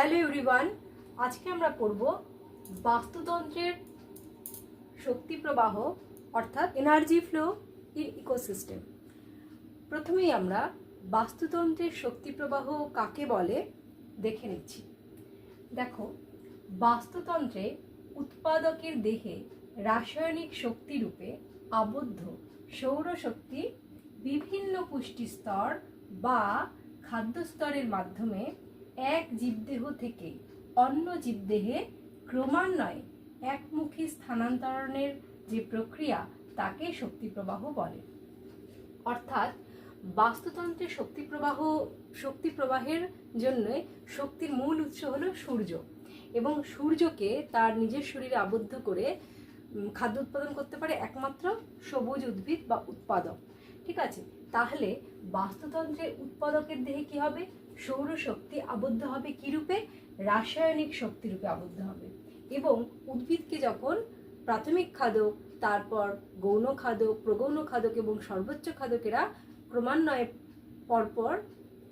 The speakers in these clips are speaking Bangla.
হ্যালো এভরিওয়ান, আজকে আমরা পড়ব বাস্তুতন্ত্রের শক্তি প্রবাহ, অর্থাৎ এনার্জি ফ্লো ইন ইকোসিস্টেম প্রথমেই আমরা বাস্তুতন্ত্রের শক্তি প্রবাহ কাকে বলে দেখে নিচ্ছি। দেখো, বাস্তুতন্ত্রে উৎপাদকের দেহে রাসায়নিক শক্তি রূপে আবদ্ধ সৌরশক্তি বিভিন্ন পুষ্টি স্তর বা খাদ্য স্তরের মাধ্যমে এক জীবদেহ থেকে অন্য জীবদেহে ক্রমান্বয়ে একমুখী স্থানান্তরণের যে প্রক্রিয়া, তাকে শক্তি প্রবাহ বলে। অর্থাৎ বাস্তুতন্ত্রের শক্তি প্রবাহ শক্তি প্রবাহের জন্য শক্তির মূল উৎস হল সূর্য। এবং সূর্যকে তার নিজের শরীরে আবদ্ধ করে খাদ্য উৎপাদন করতে পারে একমাত্র সবুজ উদ্ভিদ বা উৎপাদক। ঠিক আছে? তাহলে বাস্তুতন্ত্রের উৎপাদকের দেহে কি হবে? সৌরশক্তি আবদ্ধ হবে কি রূপে? রাসায়নিক শক্তি রূপে আবদ্ধ হবে। এবং উদ্ভিদকে যখন প্রাথমিক খাদক, তারপর গৌণ খাদক, প্রগৌণ খাদক এবং সর্বোচ্চ খাদকেরা ক্রমান্বয়ে পরপর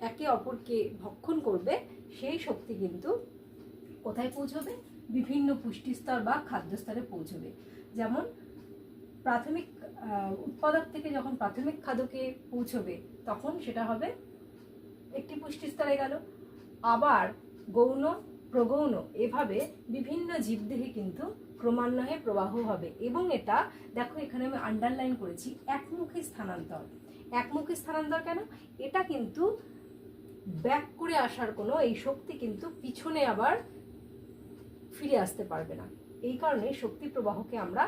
একে অপরকে ভক্ষণ করবে, সেই শক্তি কিন্তু কোথায় পৌঁছবে? বিভিন্ন পুষ্টিস্তর বা খাদ্যস্তরে পৌঁছবে। যেমন প্রাথমিক উৎপাদক থেকে যখন প্রাথমিক খাদকে পৌঁছবে, তখন সেটা হবে একটি পুষ্টিস্তরে গেল। আবার গৌণ, প্রগৌণ এভাবে বিভিন্ন জীবদেহে কিন্তু ক্রমান্বয়ে প্রবাহ হবে। এবং এটা, দেখো এখানে আমি আন্ডারলাইন করেছি, একমুখী স্থানান্তর। একমুখী স্থানান্তর কেন? এটা কিন্তু ব্যাক করে আসার কোনো এই শক্তি কিন্তু পিছনে আবার ফিরে আসতে পারবে না। এই কারণে শক্তি প্রবাহকে আমরা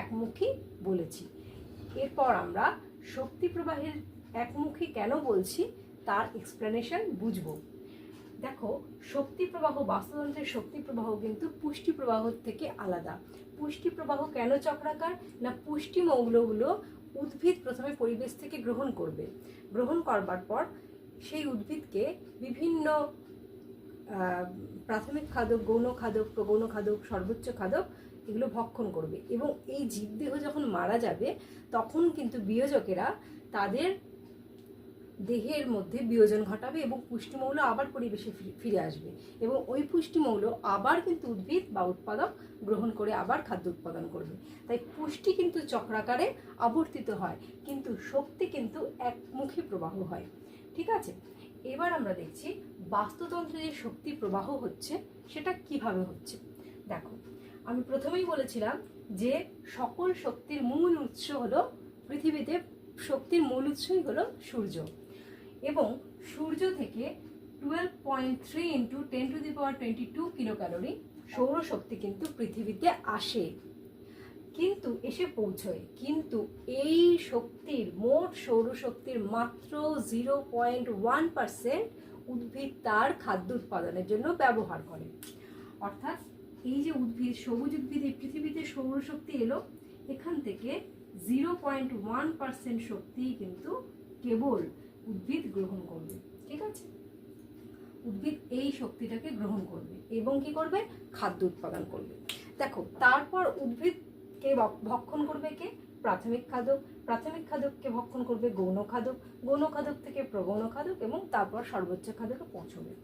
একমুখী বলেছি। এরপর আমরা শক্তি প্রবাহের একমুখী কেন বলছি? তার এক্সপ্লেনেশন বুঝব। দেখো শক্তি প্রবাহ বাস্তুতন্ত্রের শক্তি প্রবাহ কিন্তু পুষ্টি প্রবাহ থেকে আলাদা। পুষ্টি প্রবাহ কেন চক্রাকার না পুষ্টি মৌলগুলো উদ্ভিদ প্রথমে পরিবেশ থেকে গ্রহণ করবে? গ্রহণ করবার পর সেই উদ্ভিদকে বিভিন্ন প্রাথমিক খাদক, গৌণ খাদক, প্রগৌণ খাদক, সর্বোচ্চ খাদক এগুলো ভক্ষণ করবে। এবং এই জীবদেহ যখন মারা যাবে, তখন কিন্তু বিয়োজকেরা তাদের দেহের মধ্যে বিয়োজন ঘটাবে এবং পুষ্টিমৌল আবার পরিবেশে ফিরে- আসবে। এবং ওই পুষ্টিমৌল আবার কিন্তু উদ্ভিদ বা উৎপাদক গ্রহণ করে আবার খাদ্য উৎপাদন করবে। তাই পুষ্টি কিন্তু চক্রাকারে আবর্তিত হয়, কিন্তু শক্তি কিন্তু একমুখী প্রবাহ হয়। ঠিক আছে? এবার আমরা দেখছি বাস্তুতন্ত্রে যে শক্তি প্রবাহ হচ্ছে, সেটা কীভাবে হচ্ছে? দেখো, আমি প্রথমেই বলেছিলাম যে সকল শক্তির মূল উৎস হলো পৃথিবীতে, শক্তির মূল উৎসই হলো সূর্য। এবং সূর্য থেকে twelve point three into ten to the power twenty two kilocalorie সৌরশক্তি কিন্তু পৃথিবীতে আসে। কিন্তু এসে পৌঁছয়। কিন্তু এই শক্তির, মোট সৌরশক্তির মাত্র জিরো পয়েন্ট ওয়ান পার্সেন্ট উদ্ভিদ তার খাদ্য উৎপাদনের জন্য ব্যবহার করে। অর্থাৎ এই যে উদ্ভিদ, সবুজ উদ্ভিদ, এই পৃথিবীতে সৌরশক্তি এলো, এখান থেকে জিরো পয়েন্ট ওয়ান পার্সেন্ট শক্তি কিন্তু কেবল উদ্ভিদ গ্রহণ করবে, ঠিক আছে? উদ্ভিদ এই শক্তিটাকে গ্রহণ করবে এবং কি করবে? খাদ্য উৎপাদন করবে। দেখো, তারপর উদ্ভিদকে ভক- ভক্ষণ করবে কে? প্রাথমিক খাদক। প্রাথমিক খাদককে ভক্ষণ করবে গৌণ খাদক। গৌণ খাদক থেকে প্রগৌণ খাদক এবং তারপর সর্বোচ্চ খাদকে পৌঁছবে।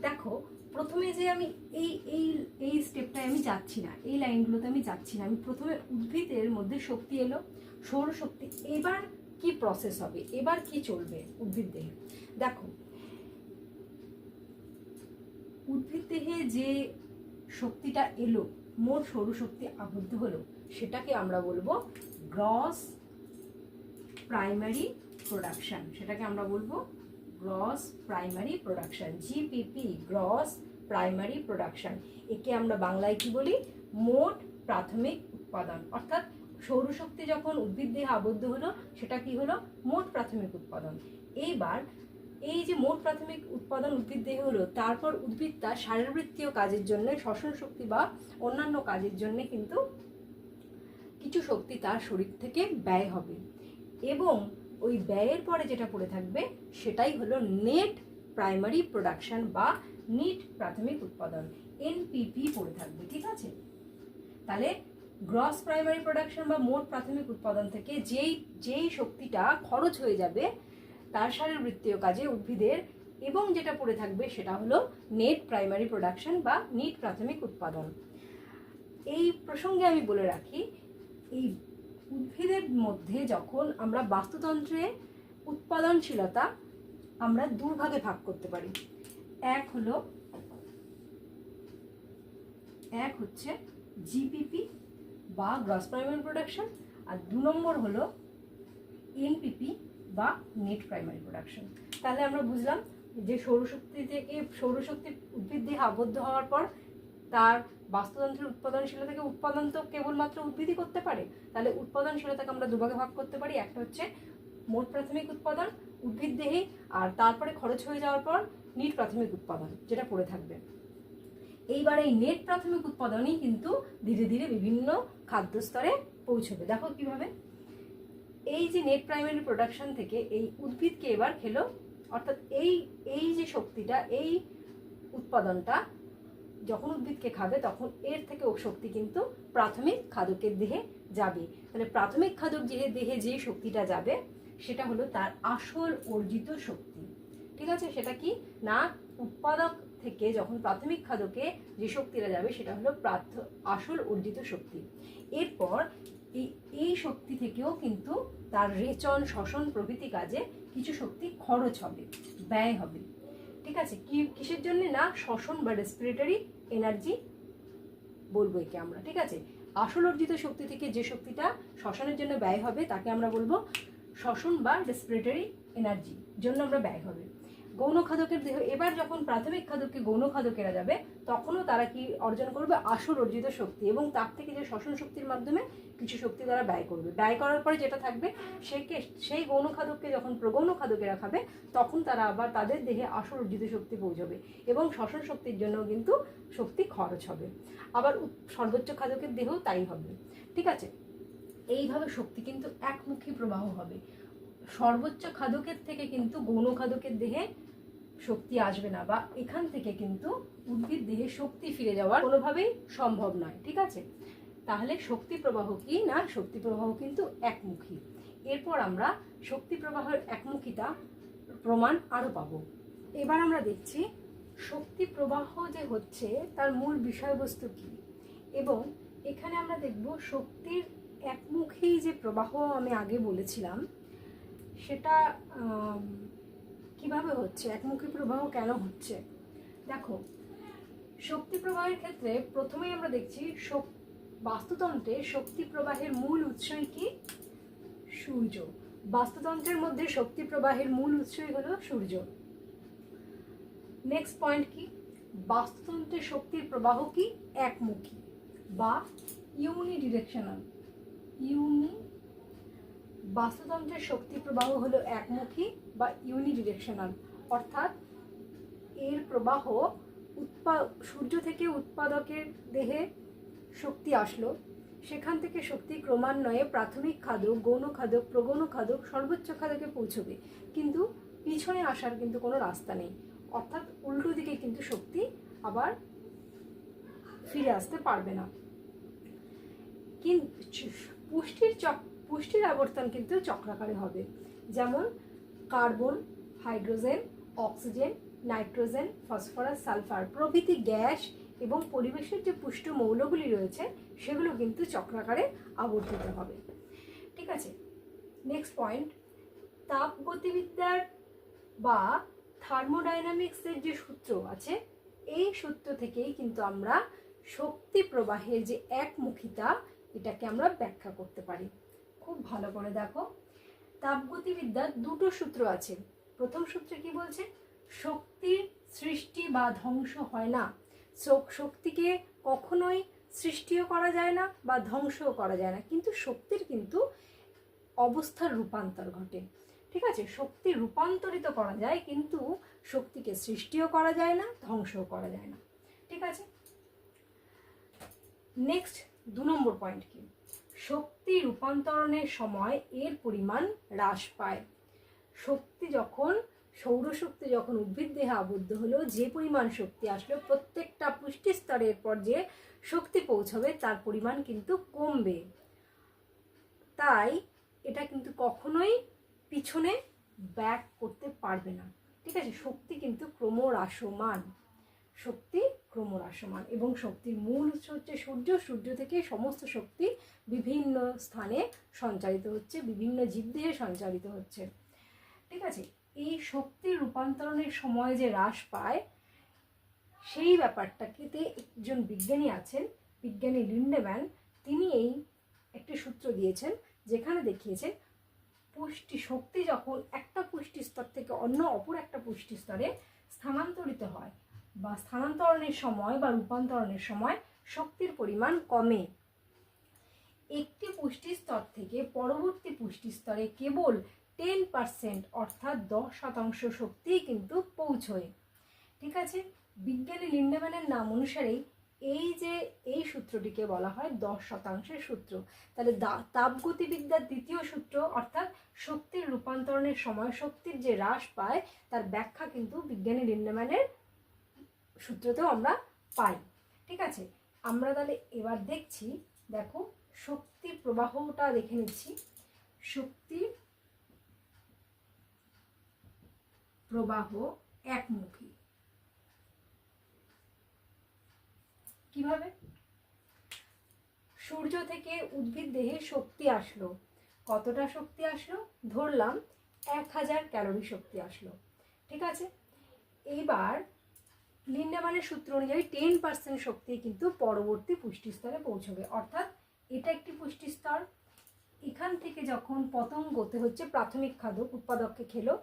দেখো, প্রথমে যে আমি এই এই এই স্টেপটায় আমি যাচ্ছি না, এই লাইনগুলোতে আমি যাচ্ছি না, আমি প্রথমে উদ্ভিদের মধ্যে শক্তি এলো, সৌরশক্তি। এবার কি প্রসেস হবে? এবার কি চলবে উদ্ভিদ দেহে? দেখো, উদ্ভিদ দেহে যে শক্তিটা এলো, মোট সৌরশক্তি আবদ্ধ হলো, সেটাকে আমরা বলব গ্রস প্রাইমারি প্রোডাকশন সেটাকে আমরা বলব gross primary production GPP gross primary production একে আমরা বাংলায় কি বলি? মোট প্রাথমিক উৎপাদন। অর্থাৎ সৌরশক্তি যখন উদ্ভিদ দেহে আবদ্ধ হলো, সেটা কি হলো? মোট প্রাথমিক উৎপাদন। এইবার এই যে মোট প্রাথমিক উৎপাদন উদ্ভিদ দেহে হলো, তারপর উদ্ভিদ তার শারীরবৃত্তীয় কাজের জন্য, শ্বসন শক্তি বা অন্যান্য কাজের জন্য কিন্তু কিছু শক্তি তার শরীর থেকে ব্যয় হবে। এবং ওই ব্যয়ের পরে যেটা পড়ে থাকবে, সেটাই হলো নেট প্রাইমারি প্রোডাকশন বা নিট প্রাথমিক উৎপাদন। এনপিপি পড়ে থাকবে, ঠিক আছে? তাহলে গ্রস প্রাইমারি প্রোডাকশন বা মোট প্রাথমিক উৎপাদন থেকে যেই যেই শক্তিটা খরচ হয়ে যাবে, তার শারীরবৃত্তীয় কাজে উদ্ভিদের এবং যেটা পড়ে থাকবে সেটা হলো নেট প্রাইমারি প্রোডাকশন বা নিট প্রাথমিক উৎপাদন। এই প্রসঙ্গে আমি বলে রাখি, এই উদ্ভিদের মধ্যে যখন আমরা বাস্তুতন্ত্রে উৎপাদনশীলতা আমরা দুভাগে ভাগ করতে পারি। এক হলো, এক হচ্ছে জিপিপি বা গ্রস প্রাইমারি প্রোডাকশন আর দু নম্বর হলো এনপিপি বা নেট প্রাইমারি প্রোডাকশন তাহলে আমরা বুঝলাম যে সৌরশক্তি থেকে, সৌরশক্তি উদ্ভিদ আবদ্ধ হওয়ার পর তার বাস্তুতন্ত্রের উৎপাদনশীলতাকে উৎপাদন তো কেবলমাত্র উদ্ভিদই করতে পারে। তাহলে উৎপাদনশীলতাকে আমরা দুভাগে ভাগ করতে পারি। একটা হচ্ছে মোট প্রাথমিক উৎপাদন উদ্ভিদ দেহে, আর তারপরে খরচ হয়ে যাওয়ার পর নিট প্রাথমিক উৎপাদন, যেটা পড়ে থাকবে। এইবার এই নেট প্রাথমিক উৎপাদনই কিন্তু ধীরে ধীরে বিভিন্ন খাদ্য স্তরে পৌঁছবে। দেখো কীভাবে। এই যে নেট প্রাইমারি প্রোডাকশন থেকে এই উদ্ভিদকে এবার খেলো, অর্থাৎ এই এই যে শক্তিটা, এই উৎপাদনটা, যখন উদ্ভিদকে খাবে তখন এর থেকে ও শক্তি কিন্তু প্রাথমিক খাদকের দেহে যাবে। তাহলে প্রাথমিক খাদক যে দেহে যে শক্তিটা যাবে, সেটা হলো তার আসল অর্জিত শক্তি। ঠিক আছে? সেটা কি? না, উৎপাদক থেকে যখন প্রাথমিক খাদকে যে শক্তিটা যাবে সেটা হলো প্রাথ- আসল অর্জিত শক্তি। এরপর এই শক্তি থেকেও কিন্তু তার রেচন, শ্বসন প্রভৃতি কাজে কিছু শক্তি খরচ হবে, ব্যয় হবে। ঠিক আছে? কি, কিসের জন্য না? শ্বসন বা রেসপিরেটরি এনার্জি বলব একে আমরা, ঠিক আছে? আসল অর্জিত শক্তি থেকে যে শক্তিটা শ্বসনের জন্য ব্যয় হবে তাকে আমরা বলব শ্বসন বা রেসপিরেটরি এনার্জি জন্য আমরা ব্যয় হবে। গৌণ খাদকের দেহ, এবার যখন প্রাথমিক খাদককে গৌণ খাদকেরা যাবে, তখনও তারা কি অর্জন করবে? আসল অর্জিত শক্তি এবং তার থেকে যে শ্বসন শক্তির মাধ্যমে কিছু শক্তি তারা ব্যয় করবে। ব্যয় করার পরে যেটা থাকবে সেকে সেই গৌণ খাদককে যখন প্রগৌণ খাদকেরা খাবে, তখন তারা আবার তাদের দেহে আসল অর্জিত শক্তি পৌঁছবে এবং শ্বসন শক্তির জন্য কিন্তু শক্তি খরচ হবে। আবার সর্বোচ্চ খাদকের দেহ তাই হবে। ঠিক আছে? এইভাবে শক্তি কিন্তু একমুখী প্রবাহ হবে। সর্বোচ্চ খাদকের থেকে কিন্তু গৌণ খাদকের দেহে শক্তি আসবে না, বা এখান থেকে কিন্তু উদ্ভিদ দেহে শক্তি ফিরে যাওয়ার কোনোভাবেই সম্ভব নয়, ঠিক আছে? তাহলে শক্তি প্রবাহ কি না? শক্তি প্রবাহ কিন্তু একমুখী। এরপর আমরা শক্তি প্রবাহের একমুখিতা প্রমাণ আরও পাবো। এবার আমরা দেখছি শক্তি প্রবাহ যে হচ্ছে তার মূল বিষয়বস্তু কি? এবং এখানে আমরা দেখব শক্তির একমুখী যে প্রবাহ আমি আগে বলেছিলাম সেটা কীভাবে হচ্ছে? একমুখী প্রবাহ কেন হচ্ছে? দেখো, শক্তি প্রবাহের ক্ষেত্রে প্রথমেই আমরা দেখছি বাস্তুতন্ত্রে শক্তি প্রবাহের মূল উৎসই কি? সূর্য। বাস্তুতন্ত্রের মধ্যে শক্তি প্রবাহের মূল উৎসই হলো সূর্য। নেক্সট পয়েন্ট কি? বাস্তুতন্ত্রের শক্তির প্রবাহ কি? একমুখী বা ইউনি ডিরেকশনাল ইউনি বাস্তুতন্ত্রের শক্তি প্রবাহ হলো একমুখী বা ইউনি ডিরেকশনাল অর্থাৎ এর প্রবাহ উৎপা, সূর্য থেকে উৎপাদকের দেহে শক্তি আসলো। সেখান থেকে শক্তি ক্রমান্বয়ে প্রাথমিক খাদক, গৌণ খাদক, প্রগৌণ খাদক, সর্বোচ্চ খাদকে পৌঁছবে। কিন্তু পিছনে আসার কিন্তু কোনো রাস্তা নেই। অর্থাৎ উল্টো দিকে কিন্তু শক্তি আবার ফিরে আসতে পারবে না। কিন্তু পুষ্টির চক পুষ্টির আবর্তন কিন্তু চক্রাকারে হবে। যেমন carbon, hydrogen, oxygen, nitrogen, phosphorus, sulphur প্রভৃতি গ্যাস এবং পরিবেশের যে পুষ্ট মৌলগুলি রয়েছে, সেগুলো কিন্তু চক্রাকারে আবর্তিত হবে। ঠিক আছে? নেক্সট পয়েন্ট তাপ গতিবিদ্যার বা থার্মোডাইনামিক্সের যে সূত্র আছে, এই সূত্র থেকেই কিন্তু আমরা শক্তি প্রবাহের যে একমুখিতা, এটাকে আমরা ব্যাখ্যা করতে পারি। খুব ভালো করে দেখো। তাপগতিবিদ্যার দুটো সূত্র আছে। প্রথম সূত্রে কি বলছে? শক্তির সৃষ্টি বা ধ্বংস হয় না। শক- শক্তিকে কখনোই সৃষ্টিও করা যায় না বা ধ্বংসও করা যায় না। কিন্তু শক্তির কিন্তু অবস্থার রূপান্তর ঘটে। ঠিক আছে? শক্তি রূপান্তরিত করা যায় কিন্তু শক্তিকে সৃষ্টিও করা যায় না, ধ্বংসও করা যায় না। ঠিক আছে? নেক্সট দু নম্বর পয়েন্ট কি? শক্তি রূপান্তরণের সময় এর পরিমাণ হ্রাস পায়। শক্তি যখন, সৌরশক্তি যখন উদ্ভিদ দেহে আবদ্ধ হলো, যে পরিমাণ শক্তি আসলো প্রত্যেকটা পুষ্টি স্তরের পর যে শক্তি পৌঁছবে তার পরিমাণ কিন্তু কমবে। তাই এটা কিন্তু কখনোই পিছনে ব্যাক করতে পারবে না। ঠিক আছে? শক্তি কিন্তু ক্রমহ্রাসমান। শক্তি ক্রমহ্রাসমান এবং শক্তির মূল উৎস হচ্ছে সূর্য। সূর্য থেকে সমস্ত শক্তি বিভিন্ন স্থানে সঞ্চারিত হচ্ছে, বিভিন্ন জীবদেহে সঞ্চারিত হচ্ছে। ঠিক আছে? এই শক্তির রূপান্তরণের সময় যে হ্রাস পায়, সেই ব্যাপারটাকে একজন বিজ্ঞানী আছেন, বিজ্ঞানী লিন্ডেম্যান। তিনি এই একটি সূত্র দিয়েছেন, যেখানে দেখিয়েছেন পুষ্টি, শক্তি যখন একটা পুষ্টি স্তর থেকে অন্য অপর একটা পুষ্টি স্তরে স্থানান্তরিত হয় বা স্থানান্তরণের সময় বা রূপান্তরণের সময় শক্তির পরিমাণ কমে। একটি পুষ্টি স্তর থেকে পরবর্তী পুষ্টি স্তরে কেবল টেন পার্সেন্ট অর্থাৎ দশ শতাংশ শক্তিই কিন্তু পৌঁছয়। ঠিক আছে? বিজ্ঞানী লিন্ডেম্যানের নাম অনুসারেই এই যে, এই সূত্রটিকে বলা হয় দশ শতাংশের সূত্র। তাহলে তাপগতিবিদ্যার দ্বিতীয় সূত্র অর্থাৎ শক্তির রূপান্তরণের সময় শক্তির যে হ্রাস পায়, তার ব্যাখ্যা কিন্তু বিজ্ঞানী লিন্ডেম্যানের সূত্রতেও আমরা পাই, ঠিক আছে? আমরা তাহলে এবার দেখছি, দেখো শক্তির প্রবাহটা দেখে নিচ্ছি। শক্তির প্রবাহ একমুখী। কীভাবে? সূর্য থেকে উদ্ভিদ দেহে শক্তি আসলো। কতটা শক্তি আসলো? ধরলাম, এক হাজার ক্যালোরি শক্তি আসলো, ঠিক আছে? এইবার লিন্ডামানের সূত্র অনুযায়ী টেন পার্সেন্ট শক্তি কিন্তু পরবর্তী পুষ্টি স্তরে পৌঁছবে। অর্থাৎ এটা একটি পুষ্টি স্তর এখান থেকে যখন পতঙ্গতে হচ্ছে প্রাথমিক খাদ্য উৎপাদককে খেলো,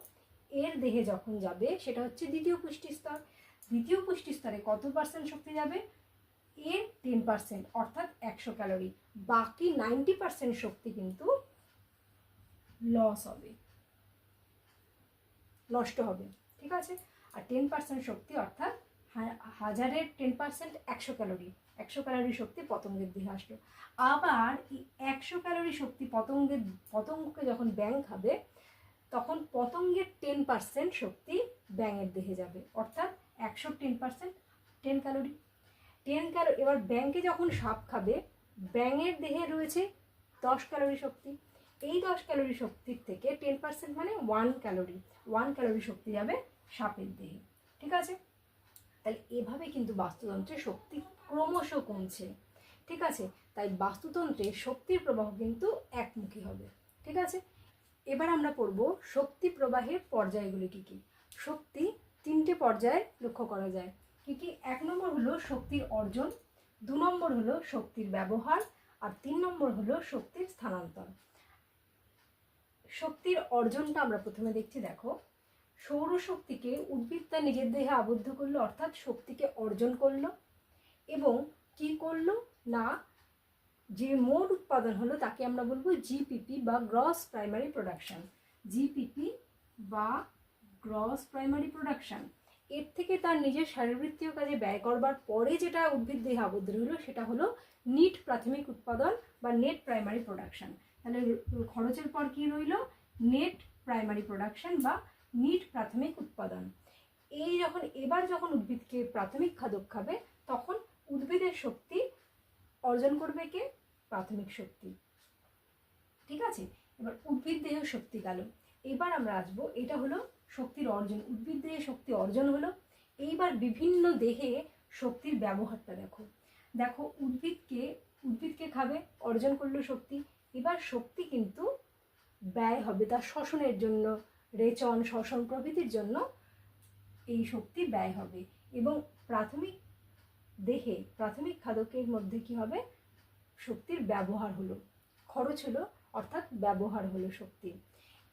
এর দেহে যখন যাবে, সেটা হচ্ছে দ্বিতীয় পুষ্টি স্তর দ্বিতীয় পুষ্টি স্তরে কত পার্সেন্ট শক্তি যাবে? এর টেন পার্সেন্ট অর্থাৎ একশো ক্যালোরি। বাকি নাইনটি পার্সেন্ট শক্তি কিন্তু লস হবে। নষ্ট হবে, ঠিক আছে? আর টেন পার্সেন্ট শক্তি, অর্থাৎ হাজারের টেন পার্সেন্ট একশো ক্যালোরি। একশো ক্যালোরি শক্তি পতঙ্গের দেহে আসলো। আবার এই একশো ক্যালোরি শক্তি পতঙ্গের, পতঙ্গকে যখন ব্যাং খাবে, তখন পতঙ্গের টেন পার্সেন্ট শক্তি ব্যাঙের দেহে যাবে। অর্থাৎ একশো ten percent ten calorie. Ten calorie এবার ব্যাংকে যখন সাপ খাবে, ব্যাঙের দেহে রয়েছে দশ ক্যালোরি শক্তি। এই দশ ক্যালোরি শক্তির থেকে টেন পার্সেন্ট মানে ওয়ান ক্যালোরি। ওয়ান ক্যালোরি শক্তি যাবে সাপের দেহে। ঠিক আছে? তাহলে এভাবে কিন্তু বাস্তুতন্ত্রের শক্তি ক্রমশ কমছে। ঠিক আছে? তাই বাস্তুতন্ত্রে শক্তির প্রবাহ কিন্তু একমুখী হবে। ঠিক আছে? এবার আমরা পড়ব শক্তি প্রবাহের পর্যায়গুলি কী কী? শক্তি তিনটে পর্যায়ে লক্ষ্য করা যায়। কী কী? এক নম্বর হলো শক্তির অর্জন, দু নম্বর হলো শক্তির ব্যবহার, আর তিন নম্বর হলো শক্তির স্থানান্তর। শক্তির অর্জনটা আমরা প্রথমে দেখছি, দেখো। সৌরশক্তিকে উদ্ভিদ তার নিজের দেহে আবদ্ধ করল, অর্থাৎ শক্তিকে অর্জন করল এবং কি করল? না, যে মোট উৎপাদন হলো তাকে আমরা বলব জিপিপি বা গ্রস প্রাইমারি প্রোডাকশন জিপিপি বা গ্রস প্রাইমারি প্রোডাকশন এর থেকে তার নিজের শারীরবৃত্তীয় কাজে ব্যয় করবার পরে যেটা উদ্ভিদ দেহে আবদ্ধ হলো, সেটা হলো নিট প্রাথমিক উৎপাদন বা নেট প্রাইমারি প্রোডাকশন তাহলে খরচের পর কি রইল? নেট প্রাইমারি প্রোডাকশন বা নিট প্রাথমিক উৎপাদন। এই যখন, এবার যখন উদ্ভিদকে প্রাথমিক খাদক খাবে, তখন উদ্ভিদের শক্তি অর্জন করবে কে? প্রাথমিক শক্তি। ঠিক আছে? এবার উদ্ভিদ দেহ শক্তি গেল। এবার আমরা আসব, এটা হলো শক্তির অর্জন। উদ্ভিদ দেহে শক্তি অর্জন হলো। এইবার বিভিন্ন দেহে শক্তির ব্যবহারটা দেখো। দেখো, উদ্ভিদকে উদ্ভিদকে খাবে, অর্জন করল শক্তি। এবার শক্তি কিন্তু ব্যয় হবে তার শ্বসনের জন্য। রেচন, শ্বসন প্রভৃতির জন্য এই শক্তি ব্যয় হবে। এবং প্রাথমিক দেহে, প্রাথমিক খাদকের মধ্যে কি হবে? শক্তির ব্যবহার হলো। খরচ হলো, অর্থাৎ ব্যবহার হলো শক্তি।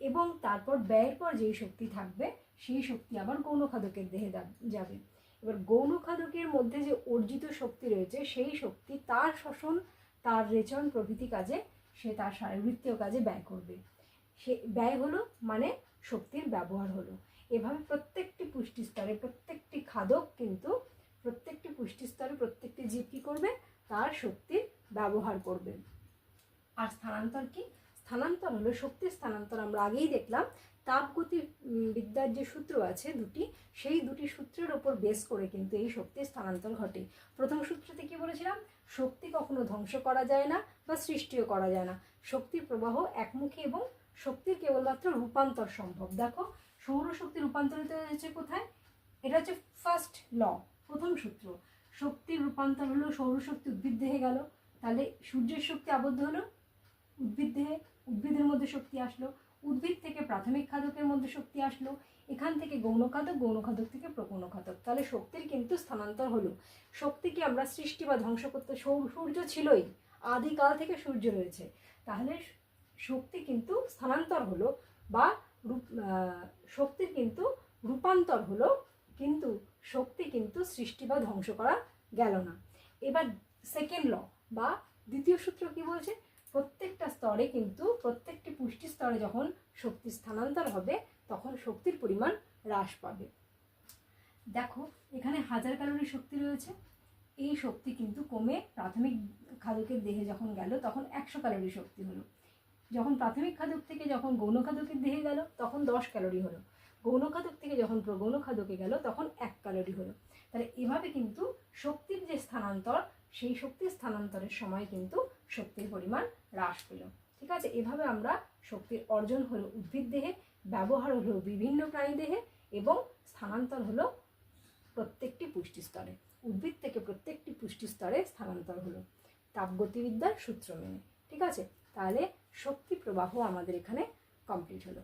এবং তারপর ব্যয়ের পর যেই শক্তি থাকবে, সেই শক্তি আবার গৌণ খাদকের দেহে যাবে। এবার গৌণ খাদকের মধ্যে যে অর্জিত শক্তি রয়েছে, সেই শক্তি তার শ্বসন, তার রেচন প্রভৃতি কাজে, সে তার শারীরবৃত্তীয় কাজে ব্যয় করবে। সে, ব্যয় হলো মানে শক্তির ব্যবহার হলো। এভাবে প্রত্যেকটি পুষ্টি স্তরে প্রত্যেকটি খাদক কিন্তু প্রত্যেকটি পুষ্টি স্তরে প্রত্যেকটি জীব কী করবে? তার শক্তির ব্যবহার করবে। আর স্থানান্তর কি? স্থানান্তর হলো শক্তির স্থানান্তর। আমরা আগেই দেখলাম, তাপগতি বিদ্যার যে সূত্র আছে দুটি, সেই দুটি সূত্রের ওপর বেস করে কিন্তু এই শক্তির স্থানান্তর ঘটে। প্রথম সূত্রতে কি বলেছিলাম? শক্তি কখনো ধ্বংস করা যায় না বা সৃষ্টিও করা যায় না। শক্তির প্রবাহ একমুখী এবং শক্তির কেবলমাত্র রূপান্তর সম্ভব। দেখো সৌরশক্তি রূপান্তরিত হয়েছে কোথায়? এটা হচ্ছে ফার্স্ট ল প্রথম সূত্র। শক্তির রূপান্তর হলো সৌরশক্তি উদ্ভিদ দেহে গেল। তাহলে সূর্যের শক্তি আবদ্ধ হলো? উদ্ভিদ দেহে, উদ্ভিদের মধ্যে শক্তি আসলো। উদ্ভিদ থেকে প্রাথমিক খাদকের মধ্যে শক্তি আসলো। এখান থেকে গৌণ খাদক গৌণ খাদক থেকে প্রগৌণ খাদক তাহলে শক্তির কিন্তু স্থানান্তর হলো। শক্তিকে আমরা সৃষ্টি বা ধ্বংস করতে সূর্য ছিলই। আদিকাল থেকে সূর্য রয়েছে। তাহলে শক্তি কিন্তু স্থানান্তর হলো বা শক্তির কিন্তু রূপান্তর হলো, কিন্তু শক্তি কিন্তু সৃষ্টি বা ধ্বংস করা গেল না। এবার সেকেন্ড ল বা দ্বিতীয় সূত্র কি বলছে? প্রত্যেকটা স্তরে কিন্তু প্রত্যেকটি পুষ্টি স্তরে যখন শক্তি স্থানান্তর হবে, তখন শক্তির পরিমাণ হ্রাস পাবে। দেখো, এখানে হাজার ক্যালোরি শক্তি রয়েছে। এই শক্তি কিন্তু কমে প্রাথমিক খাদকের দেহে যখন গেল, তখন একশো ক্যালোরি শক্তি হলো। যখন প্রাথমিক খাদক থেকে যখন গৌণ খাদকের দেহে গেল, তখন দশ ক্যালোরি হলো। গৌণ খাদক থেকে যখন প্রগৌণ খাদকে গেল, তখন এক ক্যালোরি হলো। তাহলে এভাবে কিন্তু শক্তির যে স্থানান্তর, সেই শক্তির স্থানান্তরের সময় কিন্তু শক্তির পরিমাণ হ্রাস পেল। ঠিক আছে? এভাবে আমরা শক্তির অর্জন হলো উদ্ভিদ দেহে, ব্যবহার হলো বিভিন্ন প্রাণী দেহে, এবং স্থানান্তর হলো প্রত্যেকটি পুষ্টি স্তরে। উদ্ভিদ থেকে প্রত্যেকটি পুষ্টি স্তরে স্থানান্তর হলো। তাপগতিবিদ্যার সূত্র মেনে। ঠিক আছে? তাহলে শক্তি প্রবাহ আমাদের এখানে কমপ্লিট হলো।